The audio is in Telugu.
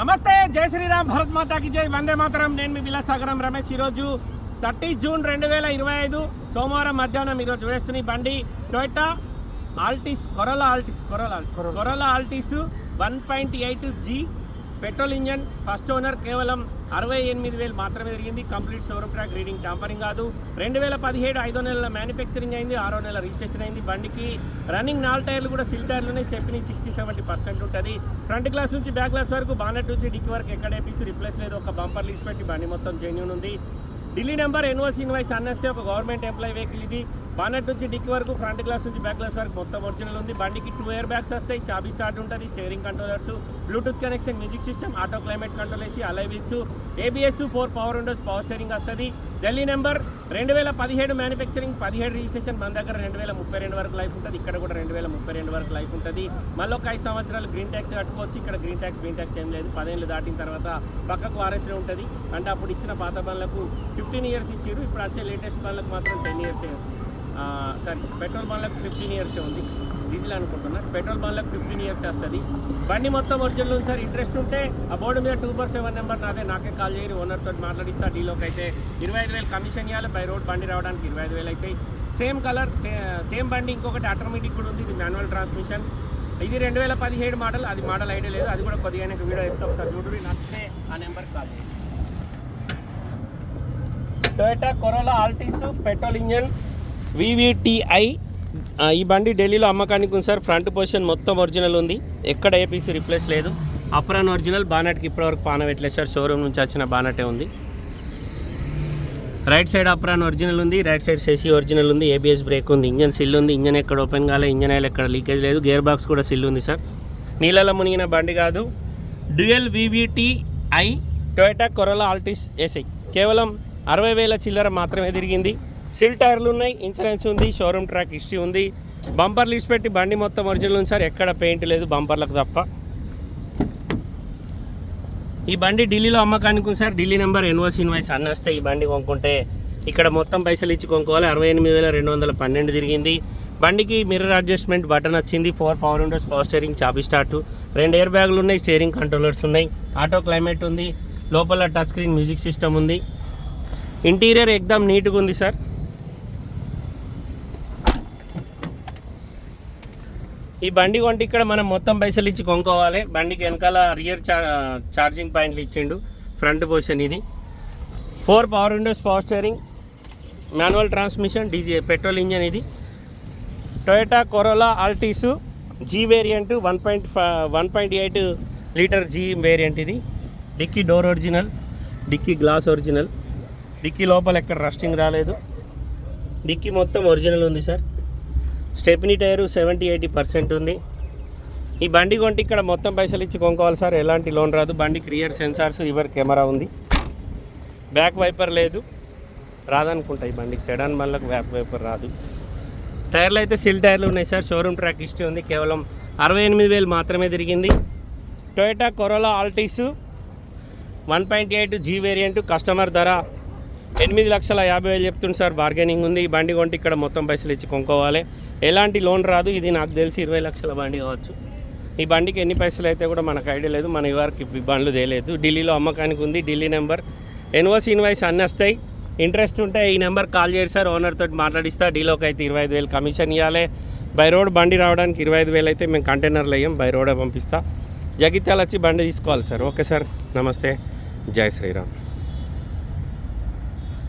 నమస్తే జై శ్రీరామ్ భరత్ మాతాకి జై వందే మాతరం. నేను మీ విలాసాగరం రమేష్. ఈరోజు థర్టీ జూన్ రెండు వేల ఇరవై ఐదు సోమవారం మధ్యాహ్నం ఈరోజు వేస్తున్న బండి Toyota Altis Corolla Altis Corolla Altis. Corolla Altis one point eight G petrol engine first owner కేవలం అరవై ఎనిమిది వేలు మాత్రమే జరిగింది. Complete showroom track reading tampering కాదు. రెండు వేల పదిహేడు ఐదో నెలల మ్యానుఫ్యాక్చరింగ్ అయింది ఆరో నెల రిజిస్ట్రేషన్ అయింది. బండికి రన్నింగ్ నాలుగు టైర్లు కూడా సిల్ టైర్లు ఉన్నాయి. స్టెప్ని సిక్స్టీ సెవెంటీ పర్సెంట్ ఉంటుంది. ఫ్రంట్ గ్లాస్ నుంచి బ్యాక్ గ్లాస్ వరకు బానెట్ నుంచి డిక్కి వరకు ఎక్కడ పీస్ రిప్లేస్ లేదు. ఒక బంపర్ లీస్ పెట్టి బండి మొత్తం జెన్యూన్ ఉంది. ఢిల్లీ నెంబర్ ఎన్ఓసి ఇన్వాయిస్ అన్నేస్తే ఒక గవర్నమెంట్ ఎంప్లాయీ వెహికల్ ఇది. బానెట్ నుంచి డిక్ వరకు ఫ్రంట్ గ్లాస్ నుంచి బ్యాక్ గ్లాస్ వరకు మొత్తం ఒరిజినల్ ఉంది. బండికి టూ ఇయర్ బ్యాగ్స్ వస్తాయి. చాబీ స్టార్ట్ ఉంటుంది. Steering controllers Bluetooth connection music system auto climate control వేసి alloy wheels ABS four power windows power steering వస్తుంది. ఢిల్లీ నెంబర్ రెండు వేల పదిహేడు మ్యానుఫ్యాక్చరింగ్ పదిహేడు రిజిస్ట్రేషన్ మన దగ్గర రెండు వేల ముప్పై రెండు వరకు లైఫ్ ఉంటుంది. ఇక్కడ కూడా రెండు వేల ముప్పై రెండు వరకు లైఫ్ ఉంటుంది. మళ్ళీ ఒక ఐదు సంవత్సరాలు గ్రీన్ ట్యాక్స్ కట్టుకోవచ్చు. ఇక్కడ గ్రీన్ ట్యాక్స్ గ్రీన్ ట్యాక్స్ ఏం లేదు. పదేళ్ళు దాటిన తర్వాత పక్కకు ఆర్ఎస్లో ఉంటుంది. అంటే అప్పుడు ఇచ్చిన పాత పనులకు ఫిఫ్టీన్ ఇయర్స్ ఇచ్చారు ఇప్పుడు వచ్చే లేటెస్ట్ పనులకు మాత్రం టెన్ ఇయర్స్ సారీ పెట్రోల్ బండ్లకు ఫిఫ్టీన్ ఇయర్స్ ఉంది. డీజిల్ అనుకుంటున్నారు పెట్రోల్ బండ్లకు ఫిఫ్టీన్ ఇయర్స్ వస్తుంది బండి మొత్తం ఒరిజినల్ ఉంది సార్. ఇంట్రెస్ట్ ఉంటే ఆ బోర్డు మీద టూ ఫోర్ సెవెన్ నెంబర్ నాదే. నాకే కాల్ చేయరు. ఓనర్ తోటి మాట్లాడిస్తా డీలోకి అయితే. ఇరవై ఐదు వేలు కమిషన్ ఇవ్వాలి బై రోడ్ బండి రావడానికి ఇరవై ఐదు వేలు అవుతాయి సేమ్ కలర్ సేమ్ బండి ఇంకొకటి ఆటోమేటిక్ కూడా ఉంది. ఇది మాన్యువల్ ట్రాన్స్మిషన్. ఇది రెండు వేల పదిహేడు మోడల్. అది మోడల్ ఐడియా లేదు. అది కూడా కొద్దిగా నాకు వీడియో ఇస్తాం ఒకసారి చూడండి నచ్చితే ఆ నెంబర్కి కాల్ చేయండి Toyota Corolla Altis petrol engine. VVTI ఈ బండి ఢిల్లీలో అమ్మకానికి ఉంది సార్. ఫ్రంట్ పొజిషన్ మొత్తం ఒరిజినల్ ఉంది. ఎక్కడ ఏపీసీ రిప్లేస్ లేదు. అప్రాన్ ఒరిజినల్ బానెట్కి ఇప్పటివరకు పాన పెట్టలేదు సార్. షోరూమ్ నుంచి వచ్చిన బానెటే ఉంది. రైట్ సైడ్ అప్రాన్ ఒరిజినల్ ఉంది. రైట్ సైడ్ సెసి ఒరిజినల్ ఉంది. ఏబిఎస్ బ్రేక్ ఉంది. ఇంజన్ సిల్ ఉంది. ఇంజన్ ఎక్కడ ఓపెన్ కాలే ఇంజన్ ఆయిల్ ఎక్కడ లీకేజ్ లేదు. గేర్ బాక్స్ కూడా సిల్ ఉంది సార్. నీళ్ళలో మునిగిన బండి కాదు. Dual VVTI Toyota Corolla Altis ఏసై కేవలం అరవై వేల చిల్లర మాత్రమే తిరిగింది. సిల్ టైర్లు ఉన్నాయి ఇన్సూరెన్స్ ఉంది షోరూమ్ ట్రాక్ హిస్టరీ ఉంది. బంపర్ లీస్ పెట్టి బండి మొత్తం ఒరిజినల్ ఉంది సార్ ఎక్కడ పెయింట్ లేదు బంపర్లకు తప్ప. ఈ బండి ఢిల్లీలో అమ్మకానికి ఉంది sir Delhi number NOC invoice అన్నస్తే ఈ బండి కొనుక్కుంటే ఇక్కడ మొత్తం పైసలు ఇచ్చి కొనుక్కోవాలి. అరవై ఎనిమిది వేల రెండు వందల పన్నెండు తిరిగింది. బండికి మిర్రర్ అడ్జస్ట్మెంట్ బటన్ వచ్చింది four power windows power steering చాబీ start. రెండు ఎయిర్ బ్యాగులు ఉన్నాయి స్టీరింగ్ కంట్రోలర్స్ ఉన్నాయి. ఆటో క్లైమేట్ ఉంది. లోపల టచ్ స్క్రీన్ మ్యూజిక్ సిస్టమ్ ఉంది. ఇంటీరియర్ ఎక్దమ్ నీట్గా ఉంది సార్. ఈ బండి కొంటే ఇక్కడ మనం మొత్తం పైసలు ఇచ్చి కొనుక్కోవాలి. బండికి వెనకాల రియర్ ఛార్జింగ్ పాయింట్లు ఇచ్చిండు. ఫ్రంట్ పొజిషన్ ఇది. Four power windows power steering manual transmission DG petrol engine ఇది. Toyota Corolla Altis G variant one point one point eight litre G variant ఇది. Dickey door original dickey glass original dickey లోపల ఎక్కడ రస్టింగ్ రాలేదు. డిక్కీ మొత్తం ఒరిజినల్ ఉంది sir stepney tyre seventy eighty percent ఉంది. ఈ బండి కొంటే ఇక్కడ మొత్తం పైసలు ఇచ్చి కొనుక్కోవాలి సార్. ఎలాంటి లోన్ రాదు. బండికి రియర్ సెన్సార్స్ రివర్ కెమెరా ఉంది. బ్యాక్ వైపర్ లేదు. రాదనుకుంటా ఈ బండికి. సెడాన్ బండ్లకు బ్యాక్ వైపర్ రాదు. టైర్లు అయితే సిల్ టైర్లు ఉన్నాయి సార్. షోరూమ్ ట్రాక్ హిస్టరీ ఉంది. కేవలం అరవై ఎనిమిది వేలు మాత్రమే తిరిగింది. Toyota Corolla Altis one point eight G variant. Customer ధర ఎనిమిది లక్షల యాభై వేలు చెప్తుంది సార్. బార్గెనింగ్ ఉంది. ఈ బండి కొంటే ఇక్కడ మొత్తం పైసలు ఇచ్చి కొనుక్కోవాలి. ఎలాంటి లోన్ రాదు. ఇది నాకు తెలిసి ఇరవై లక్షల బండి కావచ్చు. ఈ బండికి ఎన్ని పైసలు అయితే కూడా మనకు ఐడియా లేదు. మన ఇవరకు బండ్లు తేలేదు ఢిల్లీలో అమ్మకానికి ఉంది. ఢిల్లీ నెంబర్. ఎన్ఓసి ఇన్వాయిస్ అన్నీ వస్తాయి. ఇంట్రెస్ట్ ఉంటే ఈ నెంబర్ కాల్ చేసి సార్. ఓనర్ తోటి మాట్లాడిస్తా. డీలోకి అయితే ఇరవై ఐదు వేలు కమిషన్ ఇవ్వాలి బై రోడ్ బండి రావడానికి ఇరవై ఐదు వేలు అయితే మేము కంటైనర్లు అయ్యాం బై రోడే పంపిస్తా. జగిత్యాల వచ్చి బండి తీసుకోవాలి సార్. Okay sir. నమస్తే. జై శ్రీరామ్.